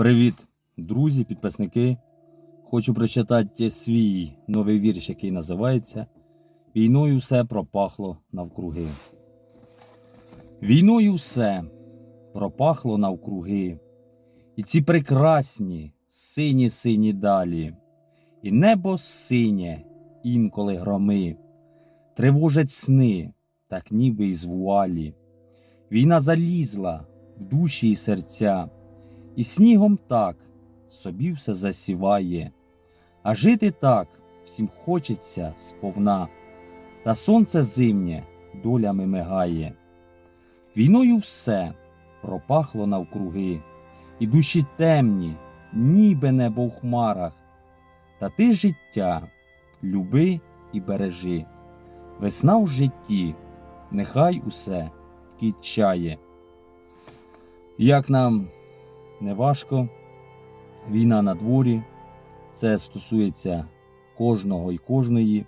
Привіт, друзі, підписники. Хочу прочитати свій новий вірш, який називається Війною все пропахло навкруги. Війною все пропахло навкруги, і ці прекрасні сині сині далі, і небо синє, інколи громи, тривожать сни, так ніби із вуалі. Війна залізла в душі і серця. І снігом так собі все засіває, а жити так всім хочеться сповна, та сонце зимнє долями мигає. Війною все пропахло навкруги, і душі темні, ніби небо в хмарах. Та ти життя люби і бережи, весна в житті, нехай усе вкітчає. Як нам не важко. Війна на дворі. Це стосується кожного і кожної,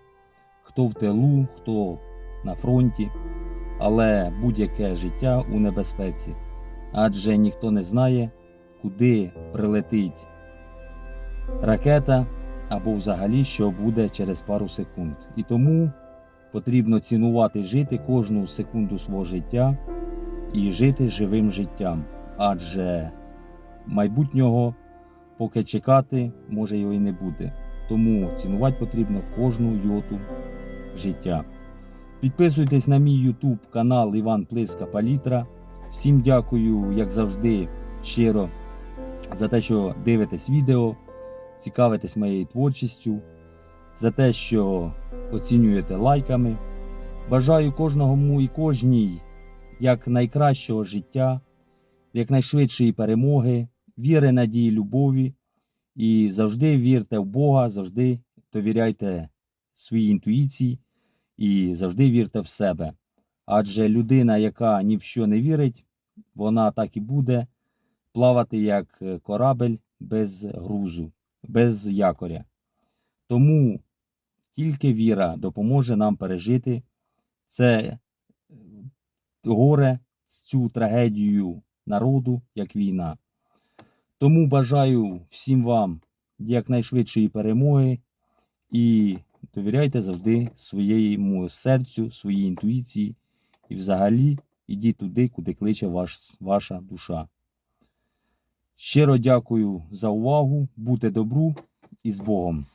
хто в тилу, хто на фронті, але будь-яке життя у небезпеці. Адже ніхто не знає, куди прилетить ракета або взагалі що буде через пару секунд. І тому потрібно цінувати жити кожну секунду свого життя і жити живим життям. Адже майбутнього, поки чекати, може його і не буде. Тому цінувати потрібно кожну йоту життя. Підписуйтесь на мій YouTube канал Іван Плиска Палітра. Всім дякую, як завжди, щиро за те, що дивитесь відео, цікавитесь моєю творчістю, за те, що оцінюєте лайками. Бажаю кожному і кожній як найкращого життя якнайшвидшої перемоги, віри, надії, любові. І завжди вірте в Бога, завжди довіряйте своїй інтуїції і завжди вірте в себе. Адже людина, яка ні в що не вірить, вона так і буде плавати як корабель без грузу, без якоря. Тому тільки віра допоможе нам пережити це е, горе, цю трагедію народу, як війна. Тому бажаю всім вам якнайшвидшої перемоги і довіряйте завжди своєму серцю, своїй інтуїції і взагалі ідіть туди, куди кличе ваш, ваша душа. Щиро дякую за увагу, будьте добру і з Богом!